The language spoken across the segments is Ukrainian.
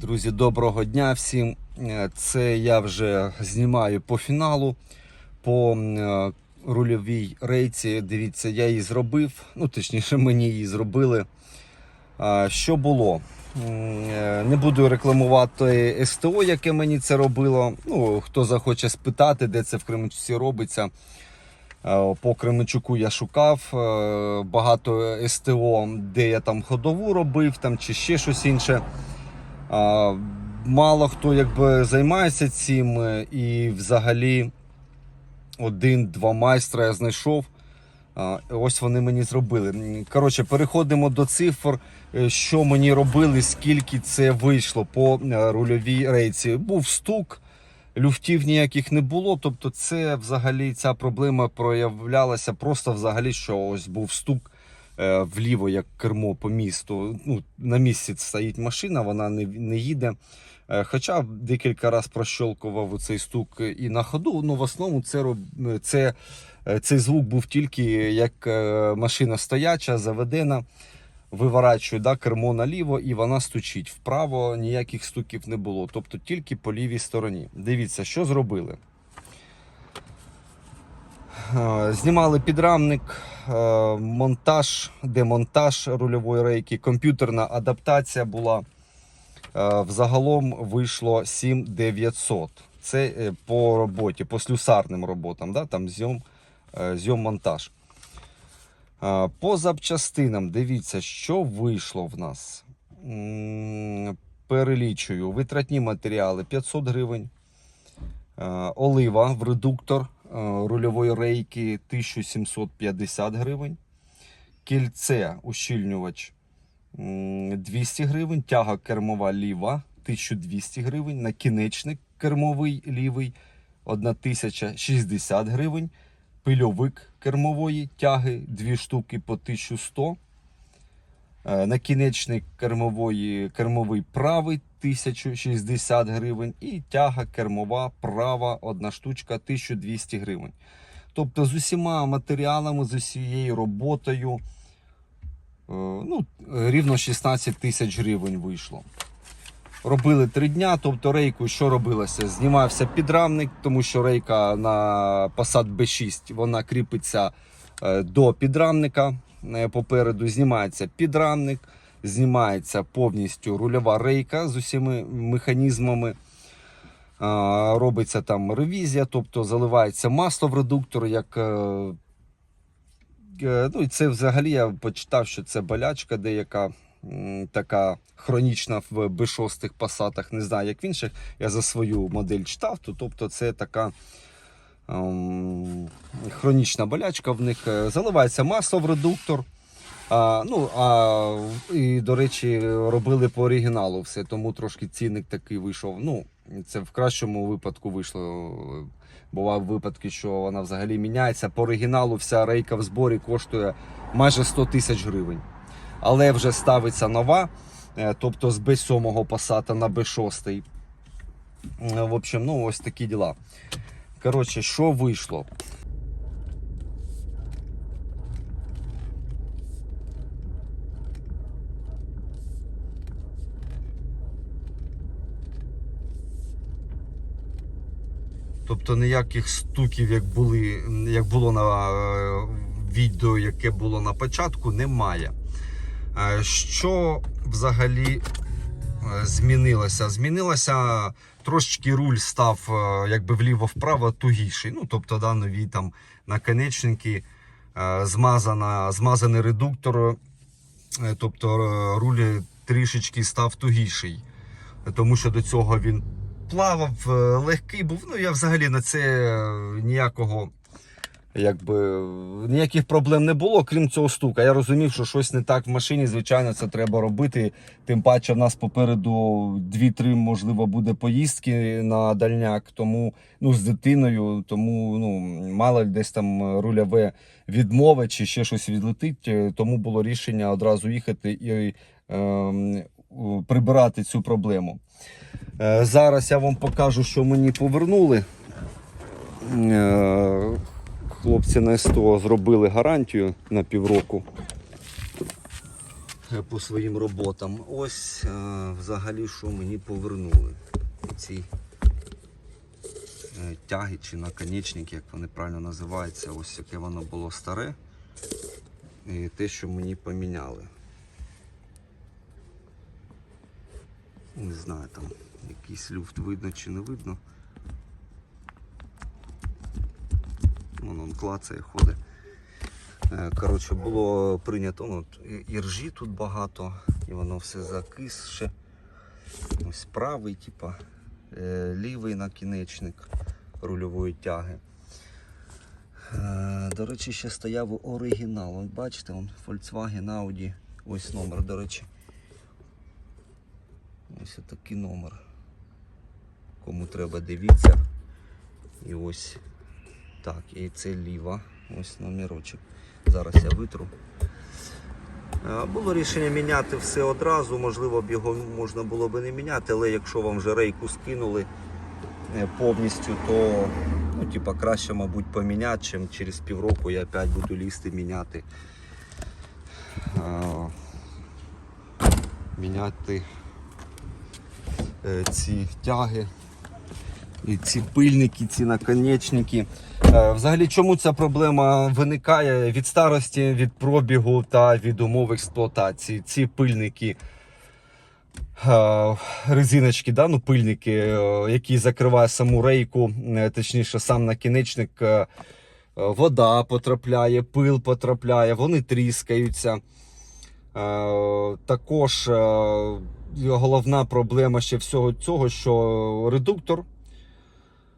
Друзі, доброго дня всім. Е, Це я вже знімаю по фіналу, по е, рульовій рейці. Дивіться, я її зробив. Ну, точніше, мені її зробили. Що було? Е, Не буду рекламувати СТО, яке мені це робило. Ну, хто захоче спитати, де це в Кременчуці робиться. Е, По Кременчуку я шукав е, багато СТО, де я там ходову робив, там чи ще щось інше. Мало хто якби займається цим, е, і взагалі один-два майстра я знайшов. Ось вони мені зробили. Коротше, переходимо до цифр, е, що мені робили, скільки це вийшло по е, рульовій рейці. Був стук, люфтів ніяких не було. Тобто, це взагалі ця проблема проявлялася просто взагалі, що ось був стук вліво, як кермо по місту. Ну, на місці стоїть машина, вона не, не їде. Е, Хоча декілька разів прощолкував цей стук і на ходу. Ну, в основному це, це, е, цей звук був тільки як е, машина стояча, заведена. Виворачую да, кермо наліво і вона стучить. Вправо ніяких стуків не було. Тобто тільки по лівій стороні. Дивіться, що зробили. Е, Знімали підрамник, е, монтаж, демонтаж рульової рейки, комп'ютерна адаптація була. Е, Взагалом вийшло 7900. Це е, по роботі, по слюсарним роботам, да? там зйом, е, зйом-монтаж. Е, По запчастинам, дивіться, що вийшло в нас. Перелічую. Витратні матеріали 500 гривень. Е, Олива в редуктор е, рульової рейки 1750 гривень. Кільце ущільнювач 200 гривень. Тяга кермова ліва 1200 гривень. Накінечник кермовий лівий 1060 гривень. Пильовик кермової тяги 2 штуки по 1100 Е, Накінечник кермової, кермовий правий 1060 гривень і тяга кермова права одна штучка 1200 гривень. Тобто з усіма матеріалами, з усією роботою е, ну, рівно 16 тисяч гривень вийшло. Робили три дня, тобто рейку, що робилося? Знімався підрамник, тому що рейка на Passat B6 вона кріпиться е, до підрамника. Е, Попереду знімається підрамник, знімається повністю рульова рейка з усіма механізмами. Робиться там ревізія, тобто заливається масло в редуктор, як е, Е, Ну і це взагалі я почитав, що це болячка деяка така хронічна в B6 пасатах. Не знаю, як в інших. Я за свою модель читав, то тобто це така ем, хронічна болячка в них. Е, Заливається масло в редуктор. А, ну, а, і, до речі, робили по оригіналу все, тому трошки цінник такий вийшов. Ну, це в кращому випадку вийшло. Бувають випадки, що вона взагалі міняється. По оригіналу вся рейка в зборі коштує майже 100 тисяч гривень. Але вже ставиться нова, е, тобто з B7 Passat на B6. Е, В общем, ну ось такі діла. Коротше, що вийшло? Тобто ніяких стуків, як були, як було на е, відео, яке було на початку, немає. Е, Що взагалі е, змінилося? Змінилося трошечки руль став якби вліво-вправо тугіший. Ну, тобто, да, нові там наконечники, змазана, змазаний редуктор, тобто руль трішечки став тугіший. Тому що до цього він плавав, е, легкий був. Ну, я взагалі на це е, ніякого. Якби ніяких проблем не було, крім цього стука. Я розумів, що щось не так в машині. Звичайно, це треба робити. Тим паче, в нас попереду 2-3, можливо, буде поїздки на дальняк, тому ну з дитиною, тому ну мало десь там рульове відмови чи ще щось відлетить. Е, Тому було рішення одразу їхати і е, прибирати цю проблему. Е, Зараз я вам покажу, що мені повернули. Е, Хлопці на СТО зробили гарантію на півроку. е, по своїм роботам. Ось взагалі, що мені повернули. Ці тяги чи наконечники, як вони правильно називаються. Ось яке воно було старе. І те, що мені поміняли. Не знаю, там якийсь люфт видно чи не видно. Вон он клацає, ходить. Е, Коротше, було прийнято ну, і- тут багато, і воно все закисше. Ось правий, типа, е, лівий накінечник рульової тяги. Е, До речі, ще стояв оригінал. Бачите, он Volkswagen Audi. Ось номер, до речі. Ось такий номер. Кому треба, дивіться. І ось так, і це ліва. Ось номерочок. Зараз я витру. Е, Було рішення міняти все одразу, можливо б його можна було б не міняти, але якщо вам вже рейку скинули е, повністю, то ну, типа, краще, мабуть, поміняти, чим через півроку я опять буду лізти міняти. Е, Міняти ці тяги і ці пильники, ці наконечники. Е, Взагалі, чому ця проблема виникає від старості, від пробігу та від умов експлуатації? Ці пильники, е, резиночки, да? ну, пильники, е, які закривають саму рейку, е, точніше, сам накінечник, е, е, вода потрапляє, пил потрапляє, вони тріскаються. Е, Також е, головна проблема ще всього цього, що редуктор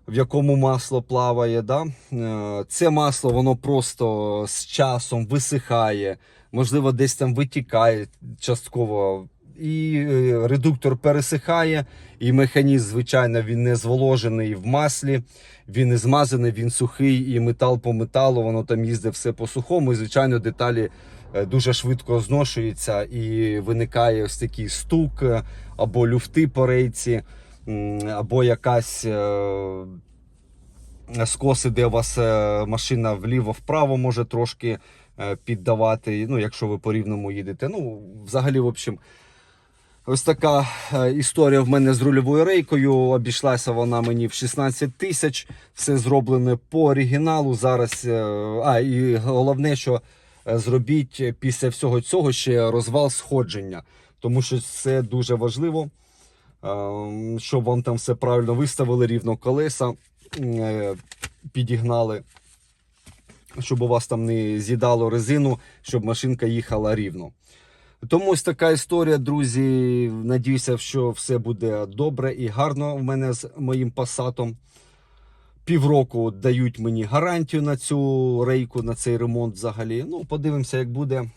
в якому масло плаває. Да? Е, Це масло воно просто з часом висихає, можливо, десь там витікає частково. І е, редуктор пересихає, і механізм, звичайно, він не зволожений в маслі, він не змазаний, він сухий, і метал по металу, воно там їздить все по сухому. І, звичайно, деталі дуже швидко зношуються і виникає ось такий стук е, або люфти по рейці або якась е, скоси, де у вас е, машина вліво-вправо може трошки е, піддавати, ну, якщо ви по рівному їдете. Ну, взагалі, в общем, ось така е, історія в мене з рульовою рейкою. Обійшлася вона мені в 16 тисяч. Все зроблене по оригіналу. Зараз, е, а, і головне, що е, зробіть після всього цього ще розвал сходження, тому що це дуже важливо. Ем, щоб вам там все правильно виставили, рівно колеса е, підігнали, щоб у вас там не з'їдало резину, щоб машинка їхала рівно. Тому ось така історія, друзі. Надіюся, що все буде добре і гарно в мене з моїм пасатом. Півроку дають мені гарантію на цю рейку, на цей ремонт взагалі. Ну, подивимося, як буде.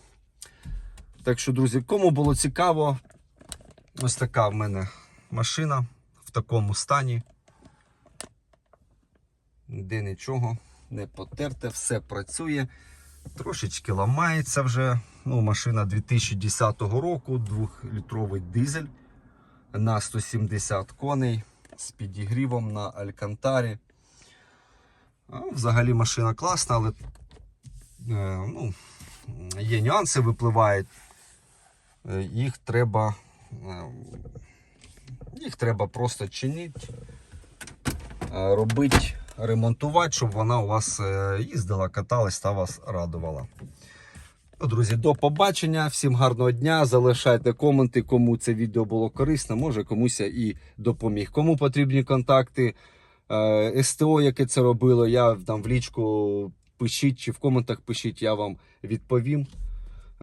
Так що, друзі, кому було цікаво, ось така в мене машина в такому стані. Де нічого не потерте, все працює. Трошечки ламається вже. Ну, машина 2010 року, 2-літровий дизель на 170 коней з підігрівом на Алькантарі. Взагалі машина класна, але е, ну, є нюанси, випливають. Е, Їх треба е, їх треба просто чинити, е, робити, ремонтувати, щоб вона у вас е, їздила, каталась та вас радувала. Ну, друзі, до побачення. Всім гарного дня. Залишайте коменти, кому це відео було корисно, може комусь і допоміг. Кому потрібні контакти СТО, яке це робило, я там в лічку пишіть чи в коментах пишіть, я вам відповім.